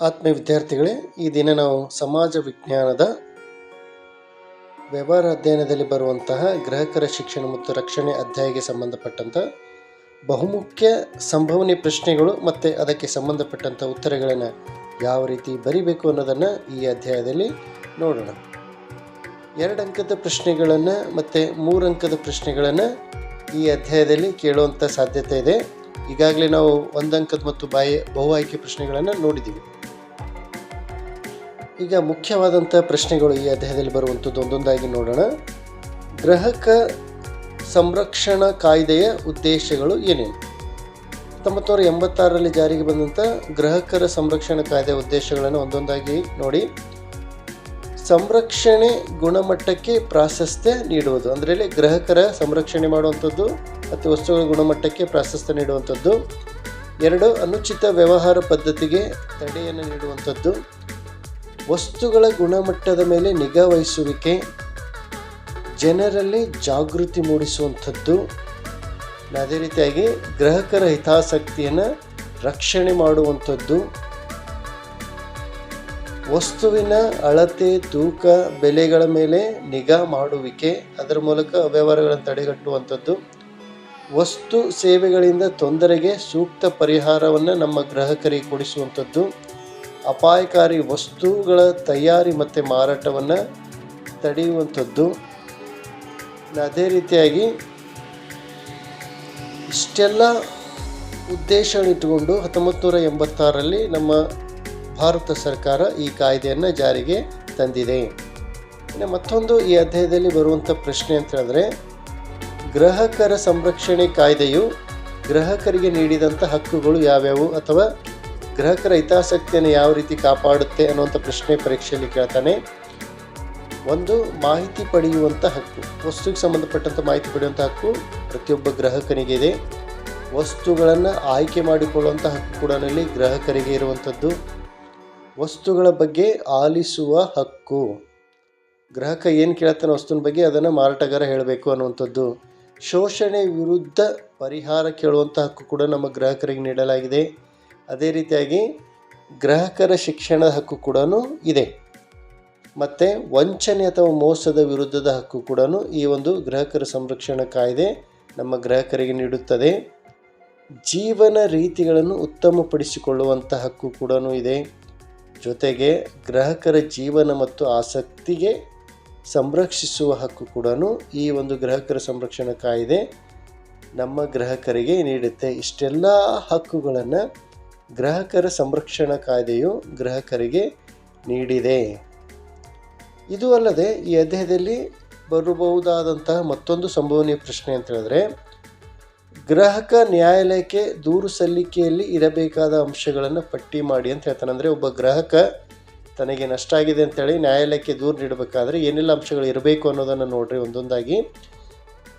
ಆತ್ಮೀಯ ವಿದ್ಯಾರ್ಥಿಗಳೇ, ಈ ದಿನ ನಾವು ಸಮಾಜ ವಿಜ್ಞಾನದ ವ್ಯವಹಾರ ಅಧ್ಯಯನದಲ್ಲಿ ಬರುವಂತಹ ಗ್ರಾಹಕರ ಶಿಕ್ಷಣ ಮತ್ತು ರಕ್ಷಣೆ ಅಧ್ಯಾಯಕ್ಕೆ ಸಂಬಂಧಪಟ್ಟಂಥ ಬಹುಮುಖ್ಯ ಸಂಭವನೀಯ ಪ್ರಶ್ನೆಗಳು ಮತ್ತು ಅದಕ್ಕೆ ಸಂಬಂಧಪಟ್ಟಂಥ ಉತ್ತರಗಳನ್ನು ಯಾವ ರೀತಿ ಬರಿಬೇಕು ಅನ್ನೋದನ್ನು ಈ ಅಧ್ಯಾಯದಲ್ಲಿ ನೋಡೋಣ. ಎರಡು ಅಂಕದ ಪ್ರಶ್ನೆಗಳನ್ನು ಮತ್ತು ಮೂರು ಅಂಕದ ಪ್ರಶ್ನೆಗಳನ್ನು ಈ ಅಧ್ಯಾಯದಲ್ಲಿ ಕೇಳುವಂಥ ಸಾಧ್ಯತೆ ಇದೆ. ಈಗಾಗಲೇ ನಾವು ಒಂದು ಅಂಕದ ಮತ್ತು ಬಾಯಿ ಬಹು ಆಯ್ಕೆ ಪ್ರಶ್ನೆಗಳನ್ನು ನೋಡಿದ್ದೀವಿ ಈಗ ಮುಖ್ಯವಾದಂಥ ಪ್ರಶ್ನೆಗಳು ಈ ಅಧ್ಯಾಯದಲ್ಲಿ ಬರುವಂಥದ್ದು ಒಂದೊಂದಾಗಿ ನೋಡೋಣ. ಗ್ರಾಹಕ ಸಂರಕ್ಷಣಾ ಕಾಯ್ದೆಯ ಉದ್ದೇಶಗಳು ಏನೇನು? ಹತ್ತೊಂಬತ್ತು ನೂರ ಎಂಬತ್ತಾರರಲ್ಲಿ ಜಾರಿಗೆ ಬಂದಂಥ ಗ್ರಾಹಕರ ಸಂರಕ್ಷಣಾ ಕಾಯ್ದೆಯ ಉದ್ದೇಶಗಳನ್ನು ಒಂದೊಂದಾಗಿ ನೋಡಿ. ಸಂರಕ್ಷಣೆ ಗುಣಮಟ್ಟಕ್ಕೆ ಪ್ರಾಶಸ್ತ್ಯ ನೀಡುವುದು. ಅಂದರೆ ಗ್ರಾಹಕರ ಸಂರಕ್ಷಣೆ ಮಾಡುವಂಥದ್ದು ಮತ್ತು ವಸ್ತುಗಳ ಗುಣಮಟ್ಟಕ್ಕೆ ಪ್ರಾಶಸ್ತ್ಯ ನೀಡುವಂಥದ್ದು ಎರಡು, ಅನುಚಿತ ವ್ಯವಹಾರ ಪದ್ಧತಿಗೆ ತಡೆಯನ್ನು ನೀಡುವಂಥದ್ದು ವಸ್ತುಗಳ ಗುಣಮಟ್ಟದ ಮೇಲೆ ನಿಗಾ ವಹಿಸುವಿಕೆ, ಜನರಲ್ಲಿ ಜಾಗೃತಿ ಮೂಡಿಸುವಂಥದ್ದು, ಅದೇ ರೀತಿಯಾಗಿ ಗ್ರಾಹಕರ ಹಿತಾಸಕ್ತಿಯನ್ನು ರಕ್ಷಣೆ ಮಾಡುವಂಥದ್ದು, ವಸ್ತುವಿನ ಅಳತೆ, ತೂಕ, ಬೆಲೆಗಳ ಮೇಲೆ ನಿಗಾ ಮಾಡುವಿಕೆ, ಅದರ ಮೂಲಕ ಅವ್ಯವಹಾರಗಳನ್ನು ತಡೆಗಟ್ಟುವಂಥದ್ದು, ವಸ್ತು ಸೇವೆಗಳಿಂದ ತೊಂದರೆಗೆ ಸೂಕ್ತ ಪರಿಹಾರವನ್ನು ನಮ್ಮ ಗ್ರಾಹಕರಿಗೆ ಕೊಡಿಸುವಂಥದ್ದು. ಅಪಾಯಕಾರಿ ವಸ್ತುಗಳ ತಯಾರಿ ಮತ್ತು ಮಾರಾಟವನ್ನು ತಡೆಯುವಂಥದ್ದು. ಅದೇ ರೀತಿಯಾಗಿ ಇಷ್ಟೆಲ್ಲ ಉದ್ದೇಶಗಳಿಟ್ಟುಕೊಂಡು ಹತ್ತೊಂಬತ್ತು ನೂರ ಎಂಬತ್ತಾರರಲ್ಲಿ ನಮ್ಮ ಭಾರತ ಸರ್ಕಾರ ಈ ಕಾಯ್ದೆಯನ್ನು ಜಾರಿಗೆ ತಂದಿದೆ. ಇನ್ನು ಮತ್ತೊಂದು ಈ ಅಧ್ಯಾಯದಲ್ಲಿ ಬರುವಂಥ ಪ್ರಶ್ನೆ ಅಂತ ಹೇಳಿದ್ರೆ, ಗ್ರಾಹಕರ ಸಂರಕ್ಷಣೆ ಕಾಯ್ದೆಯು ಗ್ರಾಹಕರಿಗೆ ನೀಡಿದಂಥ ಹಕ್ಕುಗಳು ಯಾವ್ಯಾವು ಅಥವಾ ಗ್ರಾಹಕರ ಹಿತಾಸಕ್ತಿಯನ್ನು ಯಾವ ರೀತಿ ಕಾಪಾಡುತ್ತೆ ಅನ್ನುವಂಥ ಪ್ರಶ್ನೆ ಪರೀಕ್ಷೆಯಲ್ಲಿ ಕೇಳ್ತಾನೆ. ಒಂದು, ಮಾಹಿತಿ ಪಡೆಯುವಂಥ ಹಕ್ಕು. ವಸ್ತುಗೆ ಸಂಬಂಧಪಟ್ಟಂಥ ಮಾಹಿತಿ ಪಡೆಯುವಂಥ ಹಕ್ಕು ಪ್ರತಿಯೊಬ್ಬ ಗ್ರಾಹಕನಿಗೆ ಇದೆ. ವಸ್ತುಗಳನ್ನು ಆಯ್ಕೆ ಮಾಡಿಕೊಳ್ಳುವಂಥ ಹಕ್ಕು ಕೂಡ ಇಲ್ಲಿ ಗ್ರಾಹಕರಿಗೆ ಇರುವಂಥದ್ದು. ವಸ್ತುಗಳ ಬಗ್ಗೆ ಆಲಿಸುವ ಹಕ್ಕು. ಗ್ರಾಹಕ ಏನು ಕೇಳ್ತಾನೆ ವಸ್ತುವಿನ ಬಗ್ಗೆ? ಅದನ್ನು ಮಾರಾಟಗಾರ ಹೇಳಬೇಕು ಅನ್ನುವಂಥದ್ದು. ಶೋಷಣೆ ವಿರುದ್ಧ ಪರಿಹಾರ ಕೇಳುವಂಥ ಹಕ್ಕು ಕೂಡ ನಮ್ಮ ಗ್ರಾಹಕರಿಗೆ ನೀಡಲಾಗಿದೆ. ಅದೇ ರೀತಿಯಾಗಿ ಗ್ರಾಹಕರ ಶಿಕ್ಷಣ ಹಕ್ಕು ಕೂಡ ಇದೆ. ಮತ್ತು ವಂಚನೆ ಅಥವಾ ಮೋಸದ ವಿರುದ್ಧದ ಹಕ್ಕು ಕೂಡ ಈ ಒಂದು ಗ್ರಾಹಕರ ಸಂರಕ್ಷಣಾ ಕಾಯ್ದೆ ನಮ್ಮ ಗ್ರಾಹಕರಿಗೆ ನೀಡುತ್ತದೆ. ಜೀವನ ರೀತಿಗಳನ್ನು ಉತ್ತಮಪಡಿಸಿಕೊಳ್ಳುವಂಥ ಹಕ್ಕು ಕೂಡ ಇದೆ. ಜೊತೆಗೆ ಗ್ರಾಹಕರ ಜೀವನ ಮತ್ತು ಆಸಕ್ತಿಗೆ ಸಂರಕ್ಷಿಸುವ ಹಕ್ಕು ಕೂಡ ಈ ಒಂದು ಗ್ರಾಹಕರ ಸಂರಕ್ಷಣಾ ಕಾಯ್ದೆ ನಮ್ಮ ಗ್ರಾಹಕರಿಗೆ ನೀಡುತ್ತೆ. ಇಷ್ಟೆಲ್ಲ ಹಕ್ಕುಗಳನ್ನು ಗ್ರಾಹಕರ ಸಂರಕ್ಷಣಾ ಕಾಯ್ದೆಯು ಗ್ರಾಹಕರಿಗೆ ನೀಡಿದೆ. ಇದು ಅಲ್ಲದೆ ಈ ಅಧ್ಯಾಯದಲ್ಲಿ ಬರಬಹುದಾದಂತಹ ಮತ್ತೊಂದು ಸಂಭವನೀಯ ಪ್ರಶ್ನೆ ಅಂತ ಹೇಳಿದ್ರೆ, ಗ್ರಾಹಕ ನ್ಯಾಯಾಲಯಕ್ಕೆ ದೂರು ಸಲ್ಲಿಕೆಯಲ್ಲಿ ಇರಬೇಕಾದ ಅಂಶಗಳನ್ನು ಪಟ್ಟಿ ಮಾಡಿ ಅಂತ ಹೇಳ್ತಾನೆ. ಅಂದರೆ ಒಬ್ಬ ಗ್ರಾಹಕ ತನಗೆ ನಷ್ಟ ಆಗಿದೆ ಅಂತೇಳಿ ನ್ಯಾಯಾಲಯಕ್ಕೆ ದೂರು ನೀಡಬೇಕಾದ್ರೆ ಏನೆಲ್ಲ ಅಂಶಗಳು ಇರಬೇಕು ಅನ್ನೋದನ್ನು ನೋಡ್ರಿ ಒಂದೊಂದಾಗಿ.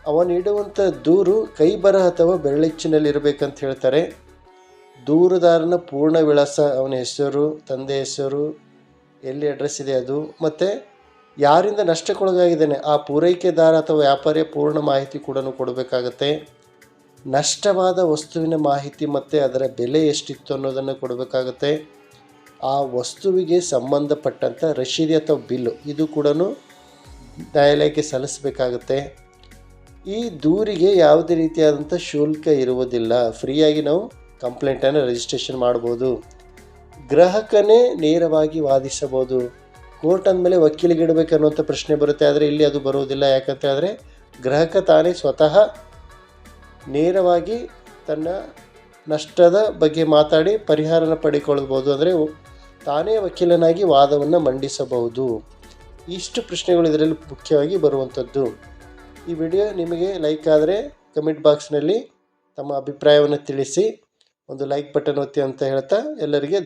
ಅವ ನೀಡುವಂಥ ದೂರು ಕೈ ಬರಹ ಅಥವಾ ಬೆರಳಿಚ್ಚಿನಲ್ಲಿ ಇರಬೇಕಂತ ಹೇಳ್ತಾರೆ. ದೂರುದಾರನ ಪೂರ್ಣ ವಿಳಾಸ, ಅವನ ಹೆಸರು, ತಂದೆ ಹೆಸರು, ಎಲ್ಲಿ ಅಡ್ರೆಸ್ ಇದೆ ಅದು, ಮತ್ತು ಯಾರಿಂದ ನಷ್ಟಕ್ಕೊಳಗಾಗಿದ್ದಾನೆ, ಆ ಪೂರೈಕೆದಾರ ಅಥವಾ ವ್ಯಾಪಾರಿಯ ಪೂರ್ಣ ಮಾಹಿತಿ ಕೂಡ ಕೊಡಬೇಕಾಗತ್ತೆ. ನಷ್ಟವಾದ ವಸ್ತುವಿನ ಮಾಹಿತಿ ಮತ್ತು ಅದರ ಬೆಲೆ ಎಷ್ಟಿತ್ತು ಅನ್ನೋದನ್ನು ಕೊಡಬೇಕಾಗತ್ತೆ. ಆ ವಸ್ತುವಿಗೆ ಸಂಬಂಧಪಟ್ಟಂಥ ರಶೀದಿ ಅಥವಾ ಬಿಲ್ಲು, ಇದು ಕೂಡ ನ್ಯಾಯಾಲಯಕ್ಕೆ ಸಲ್ಲಿಸಬೇಕಾಗತ್ತೆ. ಈ ದೂರಿಗೆ ಯಾವುದೇ ರೀತಿಯಾದಂಥ ಶುಲ್ಕ ಇರುವುದಿಲ್ಲ. ಫ್ರೀಯಾಗಿ ನಾವು ಕಂಪ್ಲೇಂಟನ್ನು ರಿಜಿಸ್ಟ್ರೇಷನ್ ಮಾಡ್ಬೋದು. ಗ್ರಾಹಕನೇ ನೇರವಾಗಿ ವಾದಿಸಬಹುದು. ಕೋರ್ಟ್ ಅಂದಮೇಲೆ ವಕೀಲಿಗೆ ಇಡಬೇಕು ಅನ್ನುವಂಥ ಪ್ರಶ್ನೆ ಬರುತ್ತೆ, ಆದರೆ ಇಲ್ಲಿ ಅದು ಬರುವುದಿಲ್ಲ. ಯಾಕಂತ ಹೇಳಿದ್ರೆ ಗ್ರಾಹಕ ತಾನೇ ಸ್ವತಃ ನೇರವಾಗಿ ತನ್ನ ನಷ್ಟದ ಬಗ್ಗೆ ಮಾತಾಡಿ ಪರಿಹಾರನ ಪಡೆದುಕೊಳ್ಬೋದು ಅಂದರೆ ತಾನೇ ವಕೀಲನಾಗಿ ವಾದವನ್ನು ಮಂಡಿಸಬಹುದು. ಇಷ್ಟು ಪ್ರಶ್ನೆಗಳು ಇದರಲ್ಲಿ ಮುಖ್ಯವಾಗಿ ಬರುವಂಥದ್ದು. ಈ ವಿಡಿಯೋ ನಿಮಗೆ ಲೈಕ್ ಆದರೆ ಕಮೆಂಟ್ ಬಾಕ್ಸ್ನಲ್ಲಿ ತಮ್ಮ ಅಭಿಪ್ರಾಯವನ್ನು ತಿಳಿಸಿ. ಒಂದು ಲೈಕ್ ಬಟನ್ ಒತ್ತಿ ಅಂತ ಹೇಳ್ತಾ ಎಲ್ಲರಿಗೆ